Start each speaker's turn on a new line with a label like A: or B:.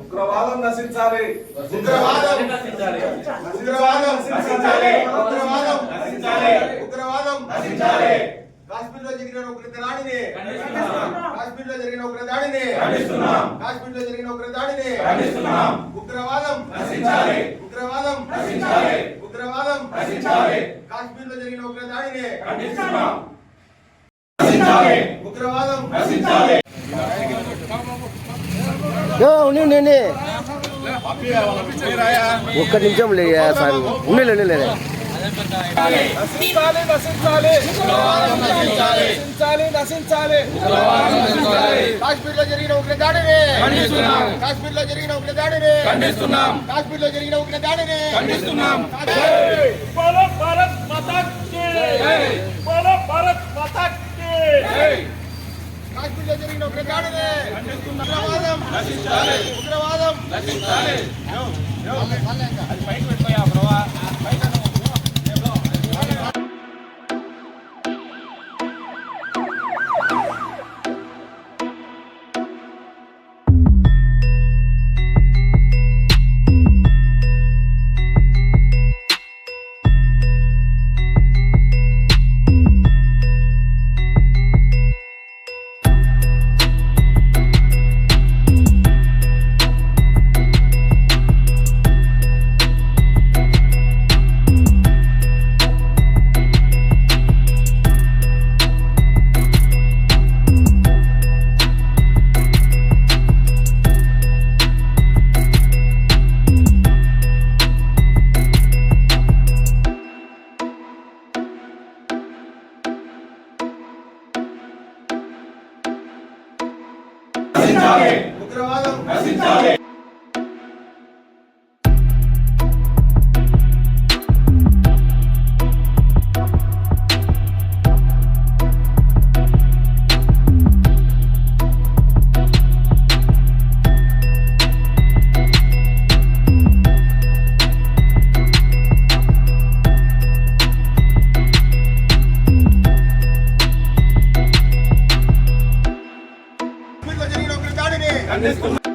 A: ఉగ్రవాదం నశించాలి
B: ఉగ్రవాదం
C: నశించాలి.
B: ఉగ్రవాదం
A: నశించాలి.
B: ఉగ్రవాదం
A: నశించాలి.
B: ఉగ్రవాదం
A: నశించాలి.
B: కాశ్మీర్లో జరిగిన ఉగ్ర దాడిని
C: ఖండిస్తున్నాం.
B: కాశ్మీర్లో జరిగిన ఉగ్ర దాడిని
A: ఖండిస్తున్నాం.
B: కాశ్మీర్లో జరిగిన ఉగ్ర దాడిని. ఉగ్రవాదం
A: నశించాలి.
B: ఉగ్రవాదం
A: నశించాలి.
B: ఉగ్రవాదం
A: నశించాలి.
B: కాశ్మీర్లో జరిగిన ఉగ్ర దాడిని.
A: నశించాలి.
B: ఉగ్రవాదం
A: నశించాలి.
D: ఉండి ఒక్క నిమిషం లే సార్ ఉండి ఉండి
A: నశించాలి.
E: నశించాలి నశించాలి నశించాలి నశించాలి
B: కాశ్మీర్లో జరిగిన ఉగ్ర దాడిని
A: ఖండిస్తున్నాం.
B: కాశ్మీర్లో జరిగిన ఉగ్ర దాడిని
A: ఖండిస్తున్నాం.
B: కాశ్మీర్లో జరిగిన ఉగ్ర దాడిని
A: ఖండిస్తున్నాం.
E: बोलो
B: ఉగ్రవాదం. ఉగ్రవాదం. ఉగ్రవాదం
A: నశించాలి.
B: కాశ్మీర్లో జరిగిన ఉగ్ర దాడిని
A: ఖండిస్తున్నాం.